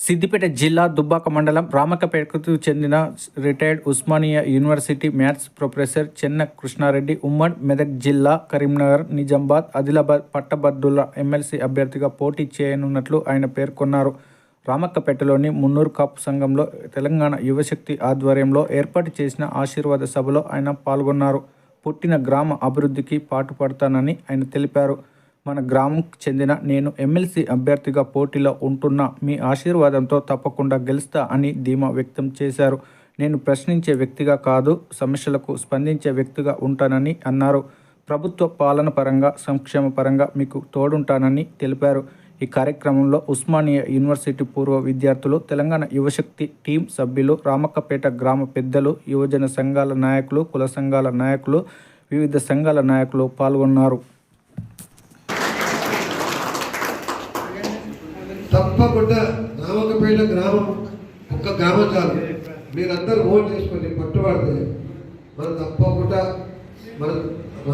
సిద్దిపేట జిల్లా దుబ్బాక మండలం రామకపేటకు చెందిన retired Osmania university maths professor Chenna Krishnareddy ఉమ్మడ్ Medak జిల్లా కరీంనగర్ నిజామాబాద్ ఆదిలాబాద్ పట్టభద్రుల ఎమ్మెల్సీ అభ్యర్థిగా పోటీ చేయనున్నట్లు ఆయన పేర్కొన్నారు. రామక్కపేటలోని మున్నూరు కాపు సంఘంలో తెలంగాణ యువశక్తి ఆధ్వర్యంలో ఏర్పాటు చేసిన ఆశీర్వాద సభలో ఆయన పాల్గొన్నారు. పుట్టిన గ్రామ అభివృద్ధికి పాటుపడతానని ఆయన తెలిపారు. మన గ్రామంకు చెందిన నేను ఎమ్మెల్సీ అభ్యర్థిగా పోటీలో ఉంటున్న మీ ఆశీర్వాదంతో తప్పకుండా గెలుస్తా అని ధీమా వ్యక్తం చేశారు. నేను ప్రశ్నించే వ్యక్తిగా కాదు సమస్యలకు స్పందించే వ్యక్తిగా ఉంటానని అన్నారు. ప్రభుత్వ పాలన పరంగా సంక్షేమ పరంగా మీకు తోడుంటానని తెలిపారు. ఈ కార్యక్రమంలో ఉస్మానియా యూనివర్సిటీ పూర్వ విద్యార్థులు తెలంగాణ యువశక్తి టీం సభ్యులు రామక్కపేట గ్రామ పెద్దలు యువజన సంఘాల నాయకులు కుల సంఘాల నాయకులు వివిధ సంఘాల నాయకులు పాల్గొన్నారు. తప్పకుండా రామకపేట గ్రామం ఒక్క గ్రామం చాలు. మీరందరూ ఓన్ చేసుకొని పట్టుబడితే మనం తప్పకుండా మన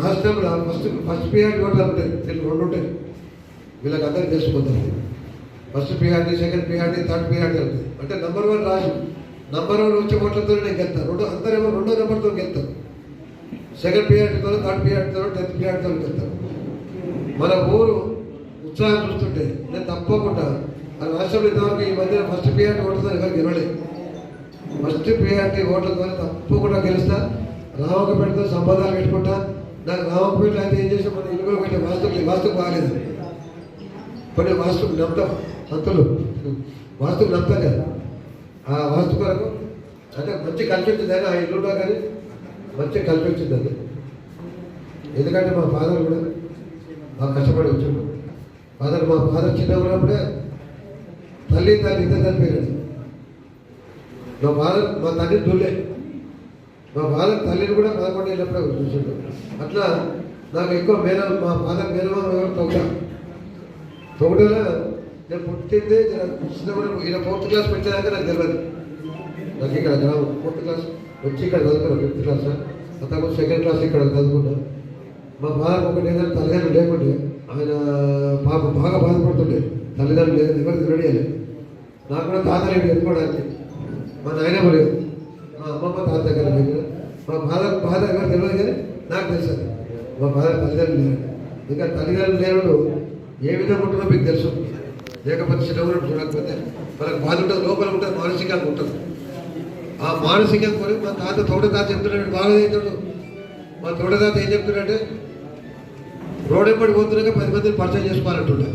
రాష్ట్రంలో ఫస్ట్ ఫస్ట్ పిఆర్టీ ఓట్లు ఉంటాయి. తెలుగు రెండు ఉంటాయి. వీళ్ళకి అందరూ తెలుసుకుంటారు first PRT second PRT third PRT ఉంటుంది అంటే number one Raju. Number one వచ్చే ఓట్లతో నేను గెలుతాను రెండు అందరేమో రెండో నెంబర్తో గెలుతాను సెకండ్ పిఆర్టీతో థర్డ్ పిఆర్టీతో టెన్త్ పిఆర్టీతో గెలుతాను మన ఊరు ఉత్సాహం చూస్తుంటే నేను తప్పకుండా మన రాష్ట్రంలో ఇంతవరకు ఈ మధ్య ఫస్ట్ పిఆర్టీ ఓట్లతో ఎవరు గెలవలేదు ఫస్ట్ పిఆర్టీ ద్వారా తప్పకుండా గెలుస్తా. రామకపేటతో సంబంధాలు పెట్టుకుంటా. నాకు రామకపేట అయితే ఏం చేసాం మన ఇల్లు పెట్టే కొంచెం వాస్తు వాస్తుకు బాగాలేదు. కొన్ని వాస్తుకు నమ్ముతాం. సంతులు. వాస్తుకు నమ్ముతాం కదా. ఆ వాస్తు కొరకు అంటే మంచి కల్పించిందని ఆ ఇల్లు కానీ మంచి కలిసి ఎందుకంటే మా ఫాదర్ కూడా బాగా కష్టపడి వచ్చాడు. ఫాదర్ మా ఫాదర్ చిన్న ఉన్నప్పుడే తల్లి తల్లి ఇద్దరు చనిపోయాడు మా ఫాదర్ మా తండ్రి తుల్లే. మా ఫాదర్ తల్లిని కూడా పదకొండు వెళ్ళినప్పుడే చూసాడు. అట్లా నాకు ఎక్కువ మేన మా ఫాదర్ మేనమా తొగట. తొగటలో నేను పుట్టింది చిన్నప్పుడు ఈయన ఫోర్త్ క్లాస్ పెట్టేదాకా నాకు తెలియదు నాకు ఇక్కడ గ్రామం ఫోర్త్ క్లాస్ వచ్చి ఇక్కడ చదువుకున్నాను ఫిఫ్త్ క్లాస్. అంతకుముందు సెకండ్ క్లాస్ ఇక్కడ చదువుకున్నాను మా ఫాదర్ ఒకటి ఏదైనా తల్లిదండ్రులు ఆయన పాప బాగా బాధపడుతుండే లేదు లేదు కూడా తినడియాలి నాకు కూడా తాత లేడు ఎత్తుకోవడానికి. మా నాయనమ్మ లేదు మా అమ్మమ్మ తాత దగ్గర లేదు మా ఫాదర్ ఫాదర్ గారు తెలియదు కానీ నాకు తెలుసు మా ఫాదర్ తల్లిదండ్రులు లేరు. ఇంకా తల్లిదండ్రులు లేనప్పుడు ఏ విధంగా ఉంటుందో మీకు తెలుసు. లేకపోతే చిన్నప్పుడు చూడకపోతే మనకు బాధ ఉంటుంది లోపల ఉంటుంది మానసికంగా ఉంటుంది. ఆ మానసికంగా కొని మా తాత తోట తాత చెప్తున్నాడు బాగా అవుతాడు మా తోట తాత ఏం చెప్తున్నాడంటే రోడ్ ఎంబడి పోతున్నాక పది మందిని పరిచయం చేసుకోవాలంటుండే.